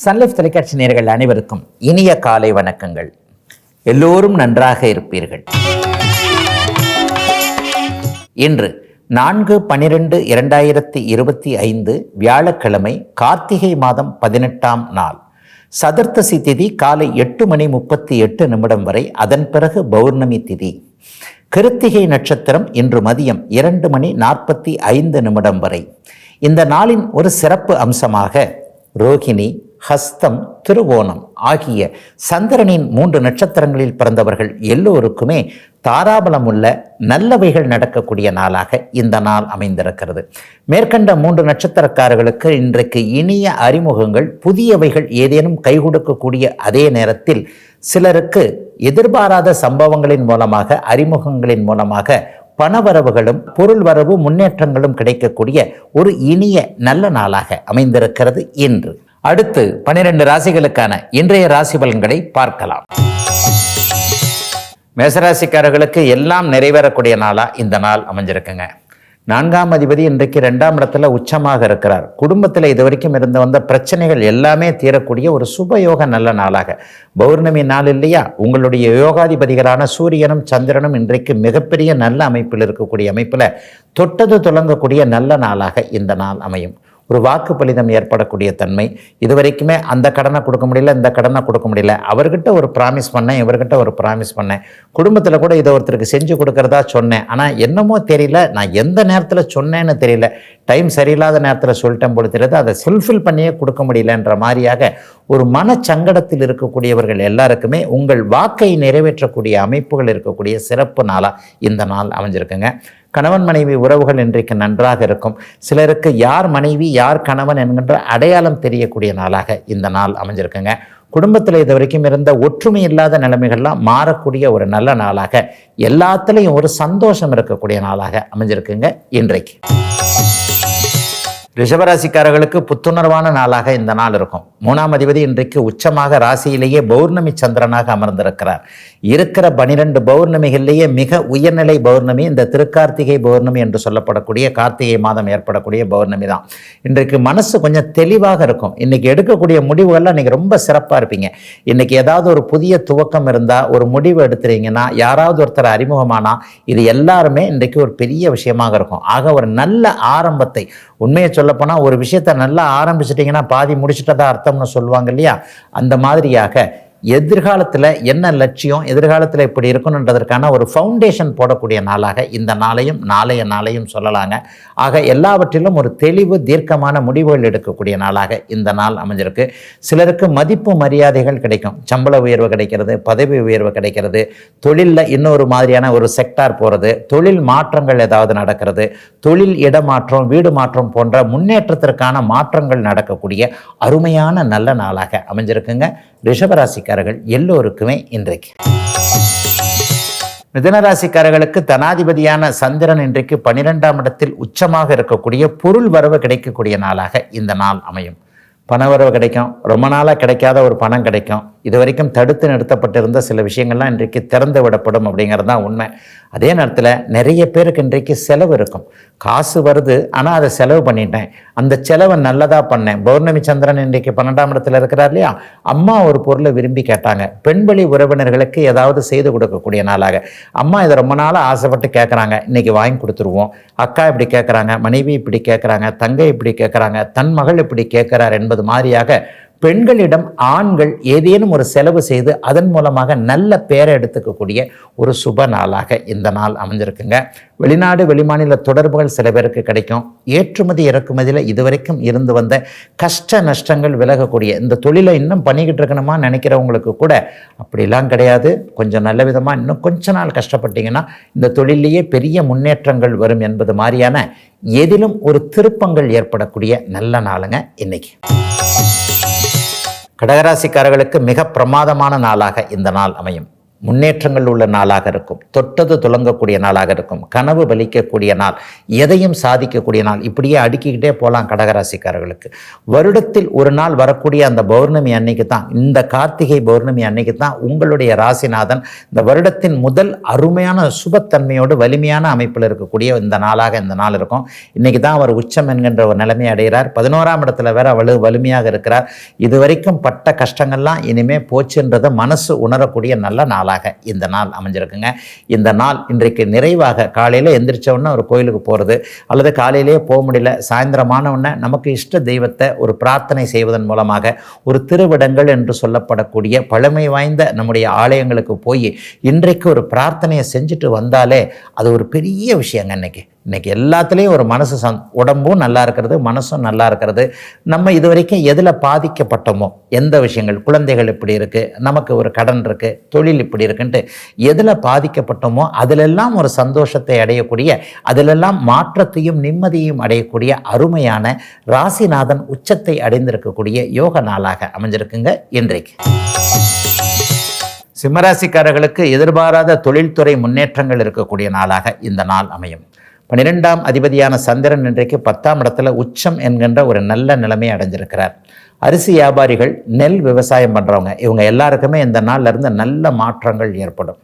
Sun Life தொலைக்காட்சி நேர்கள் அனைவருக்கும் இனிய காலை வணக்கங்கள். எல்லோரும் நன்றாக இருப்பீர்கள். இன்று நான்கு பனிரெண்டு இரண்டாயிரத்தி இருபத்தி ஐந்து வியாழக்கிழமை கார்த்திகை மாதம் பதினெட்டாம் நாள். சதுர்த்தசி திதி காலை எட்டு மணி முப்பத்தி எட்டு நிமிடம் வரை அதன் பிறகு பௌர்ணமி திதி. கிருத்திகை நட்சத்திரம் இன்று மதியம் இரண்டு மணி நாற்பத்தி ஐந்து நிமிடம் வரை. இந்த நாளின் ஒரு சிறப்பு அம்சமாக ரோகிணி ஹஸ்தம் திருவோணம் ஆகிய சந்திரனின் மூன்று நட்சத்திரங்களில் பிறந்தவர்கள் எல்லோருக்குமே தாராபலம் உள்ள நல்லவைகள் நடக்கக்கூடிய நாளாக இந்த நாள் அமைந்திருக்கிறது. மேற்கண்ட மூன்று நட்சத்திரக்காரர்களுக்கு இன்றைக்கு இனிய அறிமுகங்கள் புதியவைகள் ஏதேனும் கை கொடுக்கக்கூடிய அதே நேரத்தில் சிலருக்கு எதிர்பாராத சம்பவங்களின் மூலமாக அறிமுகங்களின் மூலமாக பணவரவுகளும் பொருள் வரவு முன்னேற்றங்களும் கிடைக்கக்கூடிய ஒரு இனிய நல்ல நாளாக அமைந்திருக்கிறது இன்று. அடுத்து பனிரெண்டு ராசிகளுக்கான இன்றைய ராசி பலன்களை பார்க்கலாம். மேசராசிக்காரர்களுக்கு எல்லாம் நிறைவேறக்கூடிய நாளா இந்த நாள் அமைஞ்சிருக்குங்க. நான்காம் அதிபதி இன்றைக்கு ரெண்டாம் இடத்துல உச்சமாக இருக்கிறார். குடும்பத்தில் இது வரைக்கும் இருந்து வந்த பிரச்சனைகள் எல்லாமே தீரக்கூடிய ஒரு சுபயோக நல்ல நாளாக. பௌர்ணமி நாள் இல்லையா? உங்களுடைய யோகாதிபதிகளான சூரியனும் சந்திரனும் இன்றைக்கு மிகப்பெரிய நல்ல அமைப்பில் இருக்கக்கூடிய அமைப்பில் தொட்டது தொடங்கக்கூடிய நல்ல நாளாக இந்த நாள் அமையும். ஒரு வாக்கு பலிதம் ஏற்படக்கூடிய தன்மை. இது வரைக்குமே அந்த கடனை கொடுக்க முடியல இந்த கடனை கொடுக்க முடியல. அவர்கிட்ட ஒரு ப்ராமிஸ் பண்ணேன் இவர்கிட்ட ஒரு ப்ராமிஸ் பண்ணேன். குடும்பத்தில் கூட இதை ஒருத்தருக்கு செஞ்சு கொடுக்கறதா சொன்னேன். ஆனால் என்னமோ தெரியல நான் எந்த நேரத்தில் சொன்னேன்னு தெரியல. டைம் சரியில்லாத நேரத்தில் சொல்லிட்டேன் போல அதை ஃபுல்ஃபில் பண்ணியே கொடுக்க முடியலன்ற மாதிரியாக ஒரு மனச்சங்கடத்தில் இருக்கக்கூடியவர்கள் எல்லாருக்குமே உங்கள் வாக்கை நிறைவேற்றக்கூடிய அமைப்புகள் இருக்கக்கூடிய சிறப்பு நாளாக இந்த நாள் அமைஞ்சிருக்குங்க. கணவன் மனைவி உறவுகள் இன்றைக்கு நன்றாக இருக்கும். சிலருக்கு யார் மனைவி யார் கணவன் என்கின்ற அடையாளம் தெரியக்கூடிய நாளாக இந்த நாள் அமைஞ்சிருக்குங்க. குடும்பத்தில் இது வரைக்கும் இருந்த ஒற்றுமை இல்லாத நிலைமைகள்லாம் மாறக்கூடிய ஒரு நல்ல நாளாக எல்லாத்துலேயும் ஒரு சந்தோஷம் இருக்கக்கூடிய நாளாக அமைஞ்சிருக்குங்க இன்றைக்கு. ரிஷபராசிக்காரர்களுக்கு புத்துணர்வான நாளாக இந்த நாள் இருக்கும். மூணாம் அதிபதி இன்றைக்கு உச்சமாக ராசியிலேயே பௌர்ணமி சந்திரனாக அமர்ந்திருக்கிறார். இருக்கிற பனிரெண்டு பௌர்ணமிகளிலேயே மிக உயர்நிலை பௌர்ணமி இந்த திருக்கார்த்திகை பௌர்ணமி என்று சொல்லப்படக்கூடிய கார்த்திகை மாதம் ஏற்படக்கூடிய பௌர்ணமி தான். இன்றைக்கு மனசு கொஞ்சம் தெளிவாக இருக்கும். இன்றைக்கி எடுக்கக்கூடிய முடிவுகள்லாம் நீங்கள் ரொம்ப சிறப்பாக இருப்பீங்க. இன்றைக்கி ஏதாவது ஒரு புதிய துவக்கம் இருந்தால் ஒரு முடிவு எடுத்துறீங்கன்னா யாராவது ஒருத்தர் அறிமுகமானால் இது எல்லாருமே இன்றைக்கு ஒரு பெரிய விஷயமாக இருக்கும். ஆக ஒரு நல்ல ஆரம்பத்தை உண்மையை சொல்லப்போனால் ஒரு விஷயத்தை நல்லா ஆரம்பிச்சிட்டிங்கன்னா பாதி முடிச்சுட்டதா அர்த்தம்னு சொல்லுவாங்க இல்லையா? அந்த மாதிரியாக எதிர்காலத்தில் என்ன லட்சியம் எதிர்காலத்தில் இப்படி இருக்கணுன்றதற்கான ஒரு ஃபவுண்டேஷன் போடக்கூடிய நாளாக இந்த நாளையும் நாளைய நாளையும் சொல்லலாங்க. ஆக எல்லாவற்றிலும் ஒரு தெளிவு தீர்க்கமான முடிவுகள் எடுக்கக்கூடிய நாளாக இந்த நாள் அமைஞ்சிருக்கு. சிலருக்கு மதிப்பு மரியாதைகள் கிடைக்கும். சம்பள உயர்வு கிடைக்கிறது பதவி உயர்வு கிடைக்கிறது தொழிலில் இன்னொரு மாதிரியான ஒரு செக்டார் போகிறது தொழில் மாற்றங்கள் ஏதாவது நடக்கிறது தொழில் இடமாற்றம் வீடு மாற்றம் போன்ற முன்னேற்றத்திற்கான மாற்றங்கள் நடக்கக்கூடிய அருமையான நல்ல நாளாக அமைஞ்சிருக்குங்க. ரிஷபராசிக்காரர்கள் எல்லோருக்குமே இன்றைக்கு. மிதனராசிக்காரர்களுக்கு தனாதிபதியான சந்திரன் இன்றைக்கு பனிரெண்டாம் இடத்தில் உச்சமாக இருக்கக்கூடிய பொருள் வரவு கிடைக்கக்கூடிய நாளாக இந்த நாள் அமையும். பண வரவு கிடைக்கும். ரொம்ப நாளாக கிடைக்காத ஒரு பணம் கிடைக்கும். இது வரைக்கும் தடுத்து நிறுத்தப்பட்டிருந்த சில விஷயங்கள்லாம் இன்றைக்கு திறந்து விடப்படும் அப்படிங்கிறது தான் உண்மை. அதே நேரத்தில் நிறைய பேருக்கு இன்றைக்கு செலவு இருக்கும். காசு வருது ஆனால் அதை செலவு பண்ணிட்டேன். அந்த செலவை நல்லதாக பண்ணேன். பௌர்ணமி சந்திரன் இன்றைக்கு பன்னெண்டாம் இடத்துல இருக்கிறார் இல்லையா? அம்மா ஒரு பொருளை விரும்பி கேட்டாங்க. பெண்வழி உறவினர்களுக்கு ஏதாவது செய்து கொடுக்கக்கூடிய நாளாக. அம்மா இதை ரொம்ப நாளாக ஆசைப்பட்டு கேட்குறாங்க இன்றைக்கி வாங்கி கொடுத்துருவோம். அக்கா இப்படி கேட்குறாங்க மனைவி இப்படி கேட்குறாங்க தங்கை இப்படி கேட்குறாங்க தன் மகள் இப்படி கேட்குறார் என்பது மாதிரியாக பெண்களிடம் ஆண்கள் ஏதேனும் ஒரு செலவு செய்து அதன் மூலமாக நல்ல பேரை எடுத்துக்கக்கூடிய ஒரு சுப நாளாக இந்த நாள் அமைஞ்சிருக்குங்க. வெளிநாடு வெளிமாநில தொடர்புகள் சில பேருக்கு கிடைக்கும். ஏற்றுமதி இறக்குமதியில் இதுவரைக்கும் இருந்து வந்த கஷ்ட நஷ்டங்கள் விலகக்கூடிய இந்த தொழிலை இன்னும் பண்ணிக்கிட்டு இருக்கணுமா நினைக்கிறவங்களுக்கு கூட அப்படிலாம் கிடையாது. கொஞ்சம் நல்ல விதமாக இன்னும் கொஞ்ச நாள் கஷ்டப்பட்டீங்கன்னா இந்த தொழிலேயே பெரிய முன்னேற்றங்கள் வரும் என்பது மாதிரியான எதிலும் ஒரு திருப்பங்கள் ஏற்படக்கூடிய நல்ல நாளுங்க இன்னைக்கு. கடகராசிக்காரர்களுக்கு மிக பிரமாதமான நாளாக இந்த நாள் அமையும். முன்னேற்றங்கள் உள்ள நாளாக இருக்கும். தொட்டது துலங்கக்கூடிய நாளாக இருக்கும். கனவு பலிக்கக்கூடிய நாள் எதையும் சாதிக்கக்கூடிய நாள். இப்படியே அடுக்கிக்கிட்டே போகலாம் கடகராசிக்காரர்களுக்கு. வருடத்தில் ஒரு நாள் வரக்கூடிய அந்த பௌர்ணமி அன்னைக்கு தான் இந்த கார்த்திகை பௌர்ணமி அன்னைக்கு தான் உங்களுடைய ராசிநாதன் இந்த வருடத்தின் முதல் அருமையான சுபத்தன்மையோடு வலிமையான அமைப்பில் இருக்கக்கூடிய இந்த நாளாக இந்த நாள் இருக்கும். இன்னைக்கு தான் அவர் உச்சம் என்கின்ற ஒரு நிலைமை அடைகிறார். பதினோராம் இடத்துல வேற வலு வலிமையாக இருக்கிறார். இதுவரைக்கும் பட்ட கஷ்டங்கள்லாம் இனிமே போச்சுன்றதை மனசு உணரக்கூடிய நல்ல நாளாக இந்த நாள் அமைஞ்சிருக்குங்க. இந்த நாள் இன்றைக்கு நிறைவாக காலையில் எந்திரிச்சவுடனே ஒரு கோயிலுக்கு போகிறது அல்லது காலையிலேயே போக முடியல சாயந்தரமான உடனே நமக்கு இஷ்ட தெய்வத்தை ஒரு பிரார்த்தனை செய்வதன் மூலமாக ஒரு திருவிடங்கள் என்று சொல்லப்படக்கூடிய பழமை வாய்ந்த நம்முடைய ஆலயங்களுக்கு போய் இன்றைக்கு ஒரு பிரார்த்தனையை செஞ்சுட்டு வந்தாலே அது ஒரு பெரிய விஷயங்க இன்னைக்கு. இன்னைக்கு எல்லாத்துலேயும் ஒரு மனசு சந் உடம்பும் நல்லா இருக்கிறது மனசும் நல்லா இருக்கிறது. நம்ம இது வரைக்கும் எதில் பாதிக்கப்பட்டோமோ எந்த விஷயங்கள் குழந்தைகள் இப்படி இருக்குது நமக்கு ஒரு கடன் இருக்குது தொழில் இப்படி இருக்குன்ட்டு எதில் பாதிக்கப்பட்டோமோ அதிலெல்லாம் ஒரு சந்தோஷத்தை அடையக்கூடிய அதிலெல்லாம் மாற்றத்தையும் நிம்மதியும் அடையக்கூடிய அருமையான ராசிநாதன் உச்சத்தை அடைந்திருக்கக்கூடிய யோக நாளாக அமைஞ்சிருக்குங்க இன்றைக்கு. சிம்மராசிக்காரர்களுக்கு எதிர்பாராத தொழில்துறை முன்னேற்றங்கள் இருக்கக்கூடிய நாளாக இந்த நாள் அமையும். பன்னிரெண்டாம் அதிபதியான சந்திரன் இன்றைக்கு பத்தாம் இடத்துல உச்சம் என்கின்ற ஒரு நல்ல நிலைமை அடைஞ்சிருக்கிறார். அரிசி வியாபாரிகள் நெல் விவசாயம் பண்ணுறவங்க இவங்க எல்லாருக்குமே இந்த நாள்ல இருந்து நல்ல மாற்றங்கள் ஏற்படும்.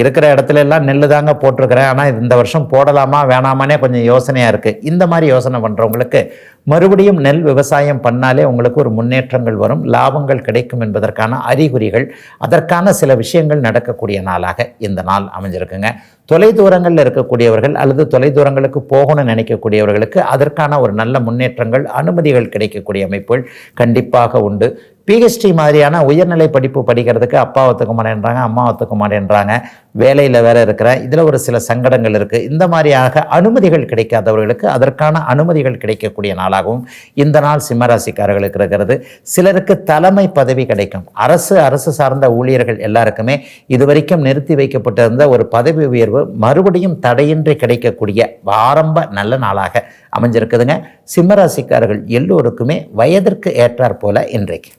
இருக்கிற இடத்துல எல்லாம் நெல் தாங்க போட்டிருக்கிறேன். ஆனால் இந்த வருஷம் போடலாமா வேணாமானே கொஞ்சம் யோசனையாக இருக்குது இந்த மாதிரி யோசனை பண்ணுறவங்களுக்கு மறுபடியும் நெல் விவசாயம் பண்ணாலே உங்களுக்கு ஒரு முன்னேற்றங்கள் வரும் லாபங்கள் கிடைக்கும் என்பதற்கான அறிகுறிகள் அதற்கான சில விஷயங்கள் நடக்கக்கூடிய நாளாக இந்த நாள் அமைஞ்சிருக்குங்க. தொலைதூரங்களில் இருக்கக்கூடியவர்கள் அல்லது தொலைதூரங்களுக்கு போகணும்னு நினைக்கக்கூடியவர்களுக்கு அதற்கான ஒரு நல்ல முன்னேற்றங்கள் அனுமதிகள் கிடைக்கக்கூடிய அமைப்புகள் கண்டிப்பாக உண்டு. பிஹெச்டி மாதிரியான உயர்நிலை படிப்பு படிக்கிறதுக்கு அப்பா ஒத்துக்க மாட்டேன்றாங்க அம்மா ஒத்துக்க மாட்டேன்றாங்க. வேலையில் வேற இருக்கிறேன் இதில் ஒரு சில சங்கடங்கள் இருக்குது இந்த மாதிரியாக அனுமதிகள் கிடைக்காதவர்களுக்கு அதற்கான அனுமதிகள் கிடைக்கக்கூடிய நாளாகவும் இந்த நாள் சிம்மராசிக்காரர்களுக்கு இருக்கிறது. சிலருக்கு தலைமை பதவி கிடைக்கும். அரசு அரசு சார்ந்த ஊழியர்கள் எல்லாருக்குமே இதுவரைக்கும் நிறுத்தி வைக்கப்பட்டிருந்த ஒரு பதவி உயர்வு மறுபடியும் தடையின்றி கிடைக்கக்கூடிய ஆரம்ப நல்ல நாளாக அமைஞ்சிருக்குதுங்க. சிம்மராசிக்காரர்கள் எல்லோருக்குமே வயதிற்கு ஏற்றாற் போல இன்றைக்கு.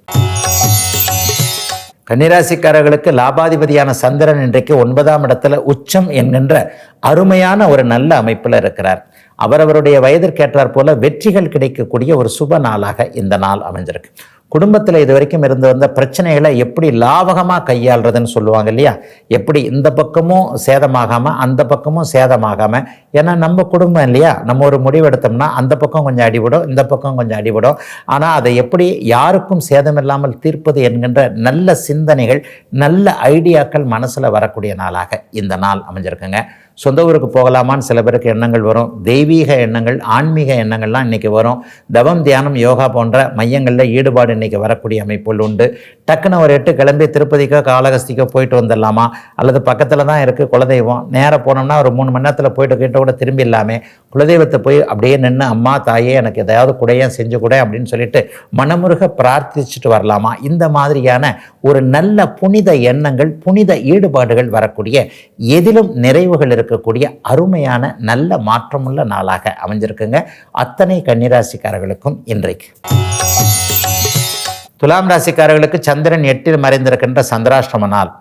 கன்னிராசிக்காரர்களுக்கு லாபாதிபதியான சந்திரன் இன்றைக்கு ஒன்பதாம் இடத்துல உச்சம் என்கின்ற அருமையான ஒரு நல்ல அமைப்பில் இருக்கிறார். அவரவருடைய வயதிற்கேற்றார் போல வெற்றிகள் கிடைக்கக்கூடிய ஒரு சுப நாளாக இந்த நாள் அமைஞ்சிருக்கு. குடும்பத்தில் இது வரைக்கும் இருந்து வந்த பிரச்சனைகளை எப்படி லாபகமாக கையாளுறதுன்னு சொல்லுவாங்க இல்லையா? எப்படி இந்த பக்கமும் சேதமாகாமல் அந்த பக்கமும் சேதமாகாமல் ஏன்னா நம்ம குடும்பம் இல்லையா? நம்ம ஒரு முடிவெடுத்தோம்னா அந்த பக்கம் கொஞ்சம் அடிபடும் இந்த பக்கம் கொஞ்சம் அடிபடும். ஆனால் அதை எப்படி யாருக்கும் சேதமில்லாமல் தீர்ப்பது என்கின்ற நல்ல சிந்தனைகள் நல்ல ஐடியாக்கள் மனசில் வரக்கூடிய நாளாக இந்த நாள் அமைஞ்சிருக்குங்க. சொந்த ஊருக்கு போகலாமான்னு சில பேருக்கு எண்ணங்கள் வரும். தெய்வீக எண்ணங்கள் ஆன்மீக எண்ணங்கள்லாம் இன்றைக்கி வரும். தவம் தியானம் யோகா போன்ற மையங்களில் ஈடுபாடு இன்றைக்கி வரக்கூடிய அமைப்புகள் உண்டு. டக்குன்னு ஒரு எட்டு கிளம்பி திருப்பதிக்கோ காளகஸ்திக்கோ போயிட்டு வந்துடலாமா? அல்லது பக்கத்தில் தான் இருக்குது குலதெய்வம். நேராக போனோம்னா ஒரு மூணு மணி நேரத்தில் போயிட்டு கிட்ட கூட திரும்பி இல்லாமல் குலதெய்வத்தை போய் அப்படியே நின்று அம்மா தாயே எனக்கு ஏதாவது குடையன் செஞ்சு கூட அப்படின்னு சொல்லிட்டு மனமுருக பிரார்த்திச்சுட்டு வரலாமா? இந்த மாதிரியான ஒரு நல்ல புனித எண்ணங்கள் புனித ஈடுபாடுகள் வரக்கூடிய எதிலும் நிறைவுகள் இருக்கக்கூடிய அருமையான நல்ல மாற்றமுள்ள நாளாக அமைஞ்சிருக்குங்க. அத்தனை கன்னிராசிக்காரர்களுக்கும் இன்றைக்கு. துலாம் ராசிக்காரர்களுக்கு சந்திரன் எட்டில் மறைந்திருக்கின்ற சந்திராஷ்டம நாள்.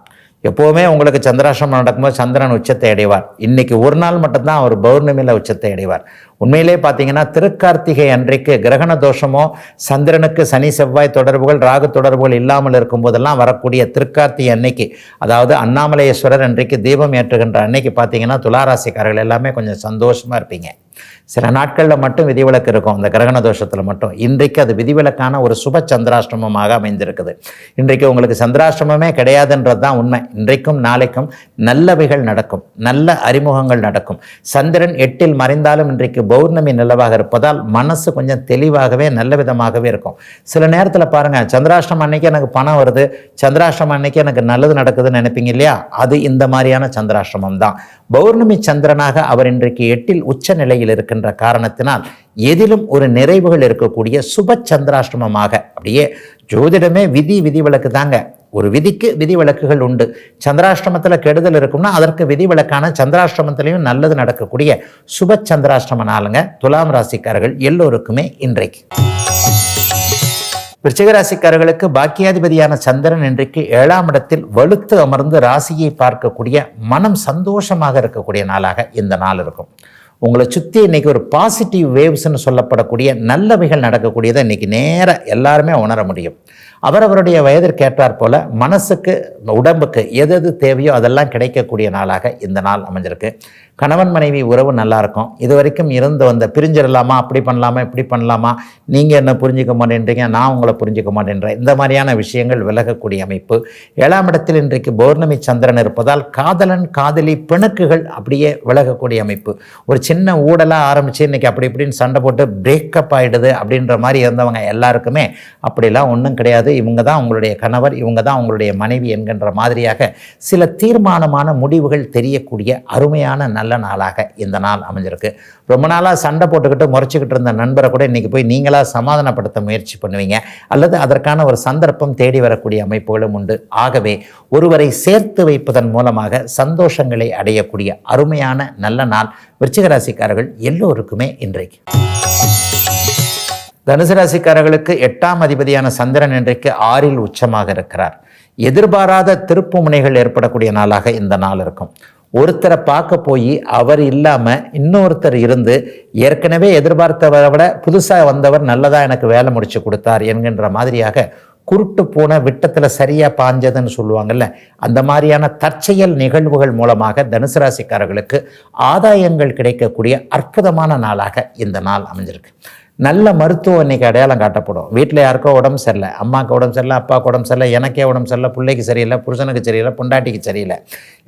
எப்போவுமே உங்களுக்கு சந்திராஷ்டமம் நடக்கும்போது சந்திரன் உச்சத்தை அடைவார். இன்னைக்கு ஒரு நாள் மட்டும்தான் அவர் பௌர்ணமியில் உச்சத்தை அடைவார். உண்மையிலே பார்த்தீங்கன்னா திருக்கார்த்திகை அன்றைக்கு கிரகண தோஷமோ சந்திரனுக்கு சனி செவ்வாய் தொடர்புகள் ராகு தொடர்புகள் இல்லாமல் இருக்கும்போதெல்லாம் வரக்கூடிய திருக்கார்த்திகை அன்னைக்கு அதாவது அண்ணாமலையேஸ்வரர் அன்றைக்கு தீபம் ஏற்றுகின்ற அன்னைக்கு பார்த்தீங்கன்னா துளாராசிக்காரர்கள் எல்லாமே கொஞ்சம் சந்தோஷமாக இருப்பீங்க. சில நாட்களில் மட்டும் விதிவிலக்கு இருக்கும் அந்த கிரகண தோஷத்தில் மட்டும். இன்றைக்கு அது விதிவிலக்கான ஒரு சுப சந்திராஷ்டமமாக அமைந்திருக்குது. இன்றைக்கு உங்களுக்கு சந்திராஷ்டமமே கிடையாதுன்றது தான் உண்மை. இன்றைக்கும் நாளைக்கும் நல்லவைகள் நடக்கும் நல்ல அறிமுகங்கள் நடக்கும். சந்திரன் எட்டில் மறைந்தாலும் இன்றைக்கு பௌர்ணமி நிலவாக இருப்பதால் மனசு கொஞ்சம் தெளிவாகவே நல்ல விதமாகவே இருக்கும். சில நேரத்தில் பாருங்கள் சந்திராஷ்டமம் அன்னைக்கு எனக்கு பணம் வருது சந்திராஷ்டமம் அன்னைக்கு எனக்கு நல்லது நடக்குதுன்னு நினைப்பீங்க இல்லையா? அது இந்த மாதிரியான சந்திராஷ்டமம் தான். பௌர்ணமி சந்திரனாக அவர் இன்றைக்கு எட்டில் உச்ச நிலையில் இருக்கின்ற காரணத்தினால் எதிலும் ஒரு நிறைவுகள் இருக்கக்கூடிய சுப சந்திராஷ்டமமாக அப்படியே ஜோதிடமே விதி விதிவிலக்கு தாங்க. ஒரு விதிக்கு விதிவிலக்குகள் உண்டு. சந்திராஷ்டிரமத்தில் கெடுதல் இருக்கும்னா அதற்கு விதிவிலக்கான சந்திராஷ்டிரமத்திலையும் நல்லது நடக்கக்கூடிய சுப சந்திராஷ்டம நாளுங்க. துலாம் ராசிக்காரர்கள் எல்லோருக்குமே இன்றைக்கு. விருச்சிகராசிக்காரர்களுக்கு பாக்கியாதிபதியான சந்திரன் இன்றைக்கு ஏழாம் இடத்தில் வலுத்து அமர்ந்து ராசியை பார்க்கக்கூடிய மனம் சந்தோஷமாக இருக்கக்கூடிய நாளாக இந்த நாள் இருக்கும். உங்களை சுற்றி இன்னைக்கு ஒரு பாசிட்டிவ் வேவ்ஸ்ன்னு சொல்லப்படக்கூடிய நல்லவைகள் நடக்கக்கூடியதை இன்னைக்கு நேராக எல்லாருமே உணர முடியும். அவரவருடைய வயதிற்கு ஏற்றாற் போல மனசுக்கு உடம்புக்கு எது எது தேவையோ அதெல்லாம் கிடைக்கக்கூடிய நாளாக இந்த நாள் அமைஞ்சிருக்கு. கணவன் மனைவி உறவு நல்லாயிருக்கும் இது வரைக்கும் இருந்து வந்த பிரிஞ்சிடலாமா? அப்படி பண்ணலாமா? இப்படி பண்ணலாமா? நீங்கள் என்ன புரிஞ்சிக்க மாட்டேன்றீங்க நான் உங்களை புரிஞ்சிக்க மாட்டேன்றேன். இந்த மாதிரியான விஷயங்கள் விலகக்கூடிய அமைப்பு. ஏழாம் இடத்தில் இன்றைக்கு பௌர்ணமி சந்திரன் இருப்பதால் காதலன் காதலி பிணக்குகள் அப்படியே விலகக்கூடிய அமைப்பு. ஒரு சின்ன ஊடலாக ஆரம்பித்து இன்றைக்கி அப்படி இப்படின்னு சண்டை போட்டு பிரேக்கப் ஆகிடுது அப்படின்ற மாதிரி இருந்தவங்க எல்லாருக்குமே அப்படிலாம் ஒன்றும் கிடையாது. இவங்க தான் உங்களுடைய கணவர் இவங்க தான் உங்களுடைய மனைவி என்கின்ற மாதிரியாக சில தீர்மானமான முடிவுகள் தெரியக்கூடிய அருமையான நல்ல நாளாக இந்த நாள் அமைஞ்சிருக்கு. ரொம்ப நாளாக சண்டை போட்டுக்கிட்டு முறைச்சிக்கிட்டு இருந்த நண்பரை கூட இன்றைக்கி போய் நீங்களாக சமாதானப்படுத்த முயற்சி பண்ணுவீங்க. அல்லது அதற்கான ஒரு சந்தர்ப்பம் தேடி வரக்கூடிய அமைப்புகளும் உண்டு. ஆகவே ஒருவரை சேர்த்து வைப்பதன் மூலமாக சந்தோஷங்களை அடையக்கூடிய அருமையான நல்ல நாள் விருச்சிகராசிக்காரர்கள் எல்லோருக்குமே இன்றைக்கு. தனுசு ராசிக்காரர்களுக்கு எட்டாம் அதிபதியான சந்திரன் இன்றைக்கு ஆறில் உச்சமாக இருக்கிறார். எதிர்பாராத திருப்பு முனைகள் ஏற்படக்கூடிய நாளாக இந்த நாள் இருக்கும். ஒருத்தரை பார்க்க போய் அவர் இல்லாமல் இன்னொருத்தர் இருந்து ஏற்கனவே எதிர்பார்த்தவரை விட புதுசாக வந்தவர் நல்லதாக எனக்கு வேலை முடிச்சு கொடுத்தார் என்கின்ற மாதிரியாக குருட்டு போன விட்டத்தில் சரியாக பாஞ்சதுன்னு சொல்லுவாங்கல்ல அந்த மாதிரியான தற்செயல் நிகழ்வுகள் மூலமாக தனுசு ராசிக்காரர்களுக்கு ஆதாயங்கள் கிடைக்கக்கூடிய அற்புதமான நாளாக இந்த நாள் அமைஞ்சிருக்கு. நல்ல மருத்துவம் இன்னைக்கு அடையாளம் காட்டப்படும். வீட்டில் யாருக்கோ உடம்பு சரியில்லை. அம்மாவுக்கு உடம்பு சரியில்லை அப்பாவுக்கு உடம்பு சரியில்லை எனக்கே உடம்பு சரியில்லை பிள்ளைக்கு சரியில்லை புருஷனுக்கு சரியில்லை பொண்டாட்டிக்கு சரியில்லை.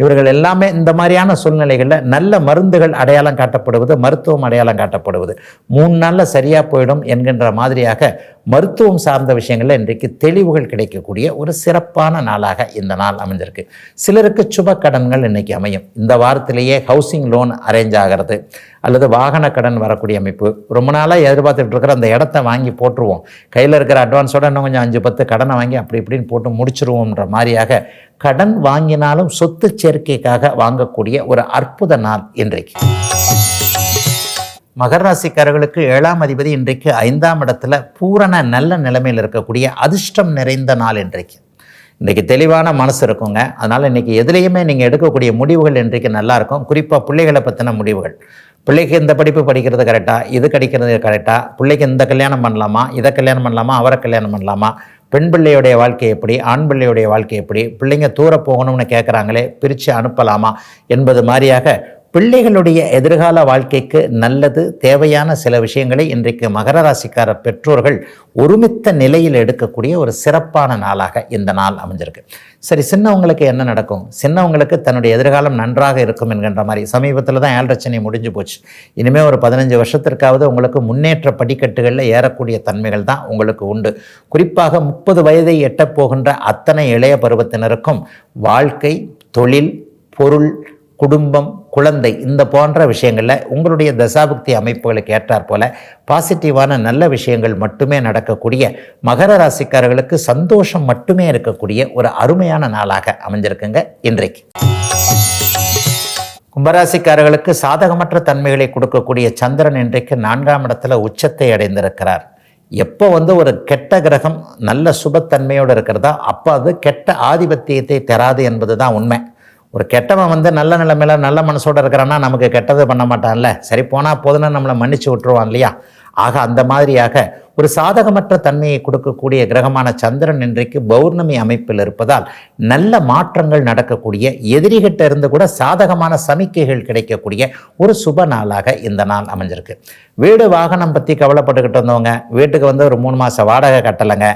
இவர்கள் எல்லாமே இந்த மாதிரியான சூழ்நிலைகளில் நல்ல மருந்துகள் அடையாளம் காட்டப்படுவது மருத்துவம் அடையாளம் காட்டப்படுவது. மூணு நாளில் சரியாக போயிடும் என்கின்ற மாதிரியாக மருத்துவம் சார்ந்த விஷயங்களில் இன்றைக்கு தெளிவுகள் கிடைக்கக்கூடிய ஒரு சிறப்பான நாளாக இந்த நாள் அமைஞ்சிருக்கு. சிலருக்கு சுப கடன்கள் இன்னைக்கு அமையும். இந்த வாரத்திலேயே ஹவுசிங் லோன் அரேஞ்ச் ஆகிறது. அல்லது வாகன கடன் வரக்கூடிய அமைப்பு. ரொம்ப நாளாக எதிர்பார்த்துட்டு இருக்கிற அந்த இடத்த வாங்கி போட்டுருவோம். கையில் இருக்கிற அட்வான்ஸோட இன்னும் கொஞ்சம் அஞ்சு பத்து கடனை வாங்கி அப்படி இப்படின்னு போட்டு முடிச்சிருவோம்ன்ற மாதிரியாக கடன் வாங்கினாலும் சொத்து சேர்க்கைக்காக வாங்கக்கூடிய ஒரு அற்புத நாள் இன்றைக்கு. மகர ராசிக்காரர்களுக்கு ஏழாம் அதிபதி இன்றைக்கு ஐந்தாம் இடத்துல பூரண நல்ல நிலைமையில் இருக்கக்கூடிய அதிர்ஷ்டம் நிறைந்த நாள் இன்றைக்கு. இன்றைக்கி தெளிவான மனசு இருக்குங்க. அதனால் இன்றைக்கி எதுலேயுமே நீங்கள் எடுக்கக்கூடிய முடிவுகள் இன்றைக்கு நல்லா இருக்கும். குறிப்பாக பிள்ளைகளை பற்றின முடிவுகள். பிள்ளைக்கு இந்த படிப்பு படிக்கிறது கரெக்டாக இது கிடைக்கிறது கரெக்டாக பிள்ளைக்கு இந்த கல்யாணம் பண்ணலாமா இதை கல்யாணம் பண்ணலாமா அவரை கல்யாணம் பண்ணலாமா பெண் பிள்ளையுடைய வாழ்க்கை எப்படி ஆண் பிள்ளையுடைய வாழ்க்கை எப்படி பிள்ளைங்க தூர போகணும்னு கேட்குறாங்களே பிரித்து அனுப்பலாமா என்பது மாதிரியாக பிள்ளைகளுடைய எதிர்கால வாழ்க்கைக்கு நல்லது தேவையான சில விஷயங்களை இன்றைக்கு மகர ராசிக்கார பெற்றோர்கள் ஒருமித்த நிலையில் எடுக்கக்கூடிய ஒரு சிறப்பான நாளாக இந்த நாள் அமைஞ்சிருக்கு. சரி சின்னவங்களுக்கு என்ன நடக்கும்? சின்னவங்களுக்கு தன்னுடைய எதிர்காலம் நன்றாக இருக்கும் என்கின்ற மாதிரி. சமீபத்தில் தான் ஏழரச்சனை முடிஞ்சு போச்சு. இனிமேல் ஒரு பதினஞ்சு வருஷத்திற்காவது உங்களுக்கு முன்னேற்ற படிக்கட்டுகளில் ஏறக்கூடிய தன்மைகள் தான் உங்களுக்கு உண்டு. குறிப்பாக முப்பது வயதை எட்டப் போகின்ற அத்தனை இளைய பருவத்தினருக்கும் வாழ்க்கை தொழில் பொருள் குடும்பம் குழந்தை இந்த போன்ற விஷயங்களில் உங்களுடைய தசாபக்தி அமைப்புகளுக்கு ஏற்றாற் போல பாசிட்டிவான நல்ல விஷயங்கள் மட்டுமே நடக்கக்கூடிய மகர ராசிக்காரர்களுக்கு சந்தோஷம் மட்டுமே இருக்கக்கூடிய ஒரு அருமையான நாளாக அமைஞ்சிருக்குங்க இன்றைக்கு. கும்பராசிக்காரர்களுக்கு சாதகமற்ற தன்மைகளை கொடுக்கக்கூடிய சந்திரன் இன்றைக்கு நான்காம் இடத்துல உச்சத்தை அடைந்திருக்கிறார். எப்போ வந்து ஒரு கெட்ட கிரகம் நல்ல சுபத்தன்மையோடு இருக்கிறதா அப்போ அது கெட்ட ஆதிபத்தியத்தை தராது என்பது தான் உண்மை. ஒரு கெட்டவன் வந்து நல்ல நிலைமையில நல்ல மனசோட இருக்கிறான்னா நமக்கு கெட்டது பண்ண மாட்டான்ல. சரி போனால் போதுன்னு நம்மளை மன்னிச்சு விட்டுருவான் இல்லையா? ஆக அந்த மாதிரியாக ஒரு சாதகமற்ற தன்மையை கொடுக்கக்கூடிய கிரகமான சந்திரன் இன்றைக்கு பௌர்ணமி அமைப்பில் இருப்பதால் நல்ல மாற்றங்கள் நடக்கக்கூடிய எதிரிகிட்ட இருந்து கூட சாதகமான சமிக்கைகள் கிடைக்கக்கூடிய ஒரு சுப நாளாக இந்த நாள் அமைஞ்சிருக்கு. வீடு வாகனம் பற்றி கவலைப்பட்டுக்கிட்டு இருந்தவங்க வீட்டுக்கு வந்து ஒரு மூணு மாதம் வாடகை கட்டலைங்க.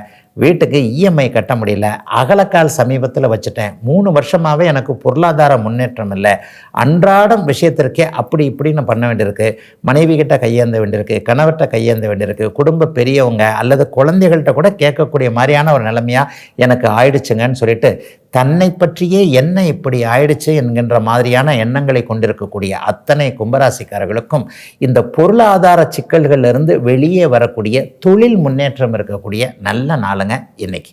வீட்டுக்கு இஎம்ஐ கட்ட முடியல. அகலக்கால் சமீபத்தில் வச்சுட்டேன். மூணு வருஷமாகவே எனக்கு பொருளாதார முன்னேற்றம் இல்லை. அன்றாடம் விஷயத்திற்கே அப்படி இப்படின்னு பண்ண வேண்டியிருக்கு. மனைவி கிட்ட கையேந்த வேண்டியிருக்கு. கணவர்கிட்ட கையேந்த வேண்டியிருக்கு. குடும்ப பெரியவங்க அல்லது குழந்தைகள்கிட்ட கூட கேட்கக்கூடிய மாதிரியான ஒரு நிலைமையாக எனக்கு ஆயிடுச்சுங்கன்னு சொல்லிட்டு தன்னை பற்றியே என்ன இப்படி ஆயிடுச்சு என்கின்ற மாதிரியான எண்ணங்களை கொண்டிருக்கக்கூடிய அத்தனை கும்பராசிக்காரர்களுக்கும் இந்த பொருளாதார சிக்கல்களிலிருந்து வெளியே வரக்கூடிய தொழில் முன்னேற்றம் இருக்கக்கூடிய நல்ல நாளுங்க இன்னைக்கு.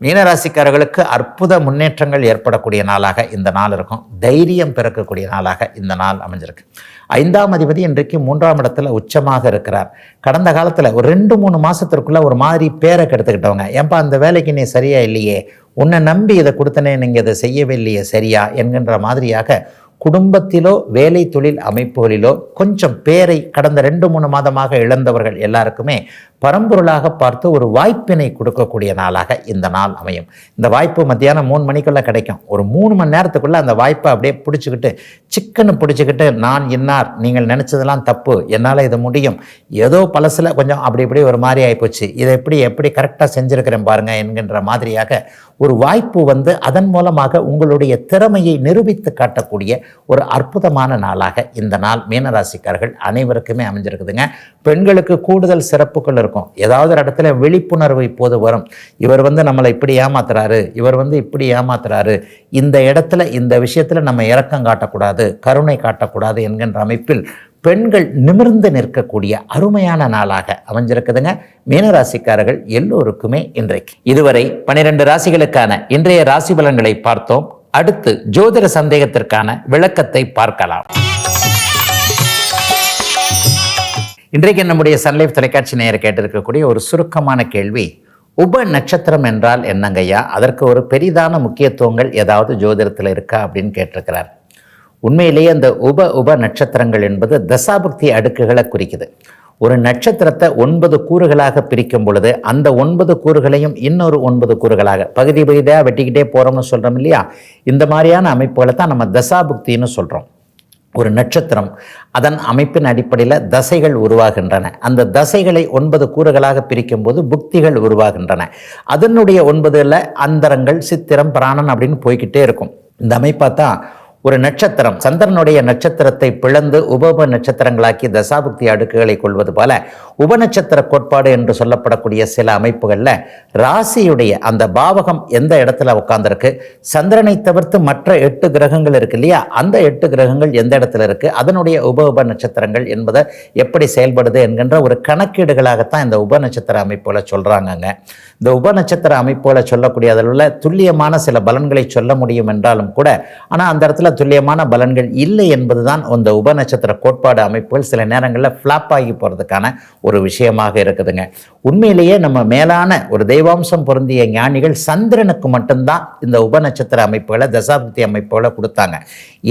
மீனராசிக்காரர்களுக்கு அற்புத முன்னேற்றங்கள் ஏற்படக்கூடிய நாளாக இந்த நாள் இருக்கும். தைரியம் பிறக்கக்கூடிய நாளாக இந்த நாள் அமைஞ்சிருக்கு. ஐந்தாம் அதிபதி இன்றைக்கு மூன்றாம் இடத்துல உச்சமாக இருக்கிறார். கடந்த காலத்தில் ஒரு ரெண்டு மூணு மாதத்திற்குள்ளே ஒரு மாதிரி பேரை கெடுத்துக்கிட்டவங்க. ஏன்பா அந்த வேலைக்கு நீ சரியா இல்லையே? உன்னை நம்பி இதை கொடுத்தனே நீங்கள் இதை செய்யவே இல்லையே சரியா? என்கின்ற மாதிரியாக குடும்பத்திலோ வேலை தொழில் அமைப்புகளிலோ கொஞ்சம் பேரை கடந்த ரெண்டு மூணு மாதமாக இழந்தவர்கள் எல்லாருக்குமே பரம்பொருளாக பார்த்து ஒரு வாய்ப்பினை கொடுக்கக்கூடிய நாளாக இந்த நாள் அமையும். இந்த வாய்ப்பு மத்தியானம் மூணு மணிக்குள்ளே கிடைக்கும். ஒரு மூணு மணி நேரத்துக்குள்ளே அந்த வாய்ப்பை அப்படியே பிடிச்சிக்கிட்டு சிக்கன்னு பிடிச்சிக்கிட்டு நான் இன்னார் நீங்கள் நினச்சதெல்லாம் தப்பு என்னால் இது முடியும். ஏதோ பழசில் கொஞ்சம் அப்படி இப்படி ஒரு மாதிரி ஆகிப்போச்சு இதை எப்படி எப்படி கரெக்டாக செஞ்சுருக்கிறேன் பாருங்கள் என்கின்ற மாதிரியாக ஒரு வாய்ப்பு வந்து அதன் மூலமாக உங்களுடைய திறமையை நிரூபித்து காட்டக்கூடிய ஒரு அற்புதமான நாளாக இந்த நாள் மீனராசிக்காரர்கள் அனைவருக்குமே அமைஞ்சிருக்குதுங்க. பெண்களுக்கு கூடுதல் சிறப்புகள் இருக்கும். ஏதாவது ஒரு இடத்துல விழிப்புணர்வு இப்போது வரும். இவர் வந்து நம்மளை இப்படி ஏமாத்துறாரு. இவர் வந்து இப்படி ஏமாத்துறாரு. இந்த இடத்துல இந்த விஷயத்தில் நம்ம இறக்கம் காட்டக்கூடாது கருணை காட்டக்கூடாது என்கின்ற அமைப்பில் பெண்கள் நிமிர்ந்து நிற்கக்கூடிய அருமையான நாளாக அமைஞ்சிருக்குதுங்க. மீனராசிக்காரர்கள் எல்லோருக்குமே இன்றைக்கு. இதுவரை பனிரெண்டு ராசிகளுக்கான இன்றைய ராசி பலன்களை பார்த்தோம். அடுத்து ஜோதிட சந்தேகத்திற்கான விளக்கத்தை பார்க்கலாம். இன்றைக்கு நம்முடைய சன்லைஃப் தொலைக்காட்சி நேயர் கேட்டிருக்கக்கூடிய ஒரு சுருக்கமான கேள்வி உப நட்சத்திரம் என்றால் என்னங்கய்யா அதற்கு ஒரு பெரிதான முக்கியத்துவங்கள் ஏதாவது ஜோதிடத்தில் இருக்கா அப்படின்னு கேட்டிருக்கிறார். உண்மையிலேயே அந்த உப உப நட்சத்திரங்கள் என்பது தசாபக்தி அடுக்குகளை குறிக்குது. ஒரு நட்சத்திரத்தை ஒன்பது கூறுகளாக பிரிக்கும் பொழுது அந்த ஒன்பது கூறுகளையும் இன்னொரு ஒன்பது கூறுகளாக பகுதி பகுதியாக வெட்டிக்கிட்டே போகிறோம்னு சொல்கிறோம் இல்லையா? இந்த மாதிரியான அமைப்புகளை தான் நம்ம தசாபுக்தின்னு சொல்கிறோம் ஒரு நட்சத்திரம் அதன் அமைப்பின் அடிப்படையில் தசைகள் உருவாகின்றன. அந்த தசைகளை ஒன்பது கூறுகளாக பிரிக்கும் போது புக்திகள் உருவாகின்றன. அதனுடைய ஒன்பதுல அந்தரங்கள் சித்திரம் பிராணன் அப்படின்னு போய்கிட்டே இருக்கும். இந்த அமைப்பாக தான் ஒரு நட்சத்திரம் சந்திரனுடைய நட்சத்திரத்தை பிளந்து உபோப நட்சத்திரங்களாக்கி தசாபுக்தி அடுக்குகளை கொள்வது போல உபநட்சத்திர கோட்பாடு என்று சொல்லப்படக்கூடிய சில அமைப்புகளில் ராசியுடைய அந்த பாவகம் எந்த இடத்துல உட்காந்துருக்கு சந்திரனை தவிர்த்து மற்ற எட்டு கிரகங்கள் இருக்கு இல்லையா? அந்த எட்டு கிரகங்கள் எந்த இடத்துல இருக்கு? அதனுடைய உப உப நட்சத்திரங்கள் என்பதை எப்படி செயல்படுது என்கின்ற ஒரு கணக்கீடுகளாகத்தான் இந்த உப நட்சத்திர அமைப்புகளை சொல்றாங்கங்க. இந்த உப நட்சத்திர அமைப்புகளை சொல்லக்கூடிய அதில் உள்ள துல்லியமான சில பலன்களை சொல்ல முடியும் என்றாலும் கூட ஆனால் அந்த இடத்துல துல்லியமான பலன்கள் இல்லை என்பதுதான் இந்த உப நட்சத்திர கோட்பாடு அமைப்புகள் சில நேரங்களில் ஃப்ளாப் ஆகி போகிறதுக்கான ஒரு விஷயமாக இருக்குதுங்க. உண்மையிலேயே நம்ம மேலான ஒரு தெய்வாம்சம் பொருந்திய ஞானிகள் சந்திரனுக்கு மட்டும்தான் இந்த உபநட்சத்திர அமைப்புகளை தசாபக்தி அமைப்புகளை கொடுத்தாங்க.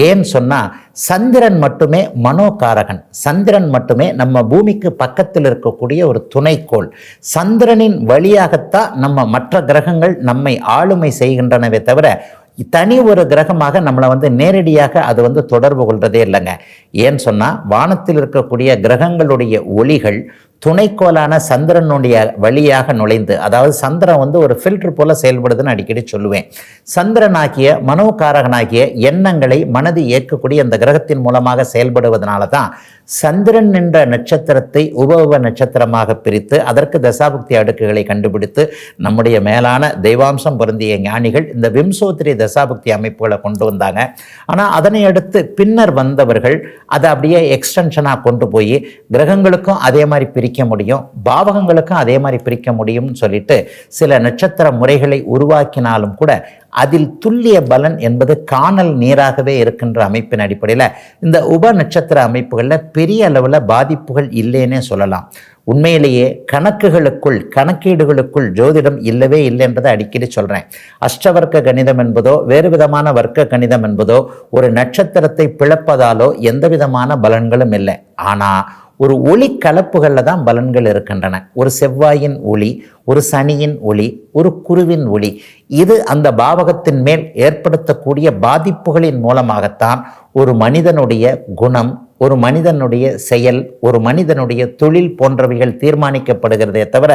ஏன்னு சொன்னால் சந்திரன் மட்டுமே மனோகாரகன். சந்திரன் மட்டுமே நம்ம பூமிக்கு பக்கத்தில் இருக்கக்கூடிய ஒரு துணைக்கோள். சந்திரனின் வழியாகத்தான் நம்ம மற்ற கிரகங்கள் நம்மை ஆளுமை செய்கின்றனவே தவிர தனி ஒரு கிரகமாக நம்மளை வந்து நேரடியாக அது வந்து தொடர்பு கொள்றதே இல்லைங்க. ஏன்னு சொன்னால் வானத்தில் இருக்கக்கூடிய கிரகங்களுடைய ஒளிகள் துணைக்கோளான சந்திரனுடைய வழியாக நுழைந்து அதாவது சந்திரன் வந்து ஒரு ஃபில்டர் போல செயல்படுதுன்னு அடிக்கடி சொல்லுவேன். சந்திரனாகிய மனோகாரகனாகிய எண்ணங்களை மனது ஏற்கக்கூடிய அந்த கிரகத்தின் மூலமாக செயல்படுவதனால தான் சந்திரன் என்ற நட்சத்திரத்தை உப நட்சத்திரமாக பிரித்து அதற்கு தசாபக்தி அடுக்குகளை கண்டுபிடித்து நம்முடைய மேலான தெய்வாம்சம் பொருந்திய ஞானிகள் இந்த விம்சோத்திரி தசாபக்தி அமைப்புகளை கொண்டு வந்தாங்க. ஆனால் அதனை அடுத்து பின்னர் வந்தவர்கள் அதை அப்படியே எக்ஸ்டென்ஷனாக கொண்டு போய் கிரகங்களுக்கும் அதே மாதிரி பிரிக்க முடியும் பாவகங்களுக்கும் அதே மாதிரி பிரிக்க முடியும்னு சொல்லிட்டு சில நட்சத்திர முறைகளை உருவாக்கினாலும் கூட அதில் துல்லிய பலன் என்பது காணல் நீராகவே இருக்கின்ற அமைப்பின் அடிப்படையில் இந்த உப நட்சத்திர அமைப்புகளில் பெரிய அளவில் பாதிப்புகள் இல்லைன்னே சொல்லலாம். உண்மையிலேயே கணக்குகளுக்குள் கணக்கீடுகளுக்குள் ஜோதிடம் இல்லவே இல்லை என்பதை அடிக்கடி சொல்கிறேன் அஷ்டவர்க்க கணிதம் என்பதோ வேறு விதமான வர்க்க கணிதம் என்பதோ ஒரு நட்சத்திரத்தை பிளப்பதாலோ எந்த விதமான பலன்களும் இல்லை. ஆனால் ஒரு ஒளி கலப்புகளில் தான் பலன்கள் இருக்கின்றன. ஒரு செவ்வாயின் ஒளி ஒரு சனியின் ஒளி ஒரு குருவின் ஒளி. இது அந்த பாவகத்தின் மேல் ஏற்படுத்தக்கூடிய பாதிப்புகளின் மூலமாகத்தான் ஒரு மனிதனுடைய குணம் ஒரு மனிதனுடைய செயல் ஒரு மனிதனுடைய தொழில் போன்றவைகள் தீர்மானிக்கப்படுகிறதே தவிர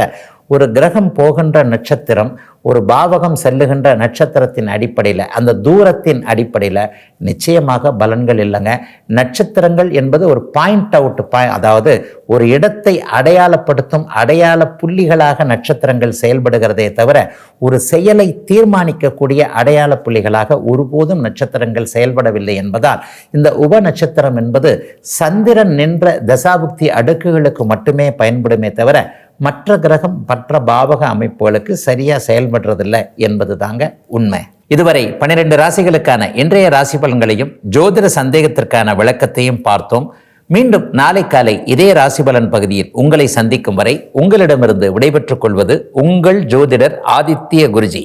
ஒரு கிரகம் போகின்ற நட்சத்திரம் ஒரு பாவகம் செல்லுகின்ற நட்சத்திரத்தின் அடிப்படையில் அந்த தூரத்தின் அடிப்படையில் நிச்சயமாக பலன்கள் இல்லைங்க. நட்சத்திரங்கள் என்பது ஒரு பாயிண்ட் அவுட் பாய் அதாவது ஒரு இடத்தை அடையாளப்படுத்தும் அடையாள புள்ளிகளாக நட்சத்திரங்கள் செயல்படுகிறதே தவிர ஒரு செயலை தீர்மானிக்கக்கூடிய அடையாள புள்ளிகளாக ஒருபோதும் நட்சத்திரங்கள் செயல்படவில்லை என்பதால் இந்த உப நட்சத்திரம் என்பது சந்திரன் நின்ற தசாபுக்தி அடுக்குகளுக்கு மட்டுமே பயன்படுமே தவிர மற்ற கிரகம் மற்ற பாவக அமைப்புகளுக்கு சரியாக செயல்படுறதில்லை என்பது தாங்க உண்மை. இதுவரை பன்னிரெண்டு ராசிகளுக்கான இன்றைய ராசி பலன்களையும் ஜோதிட சந்தேகத்திற்கான விளக்கத்தையும் பார்த்தோம். மீண்டும் நாளை காலை இதே ராசி பலன் பகுதியில் உங்களை சந்திக்கும் வரை உங்களிடமிருந்து விடைபெற்றுக் கொள்வது உங்கள் ஜோதிடர் ஆதித்ய குருஜி.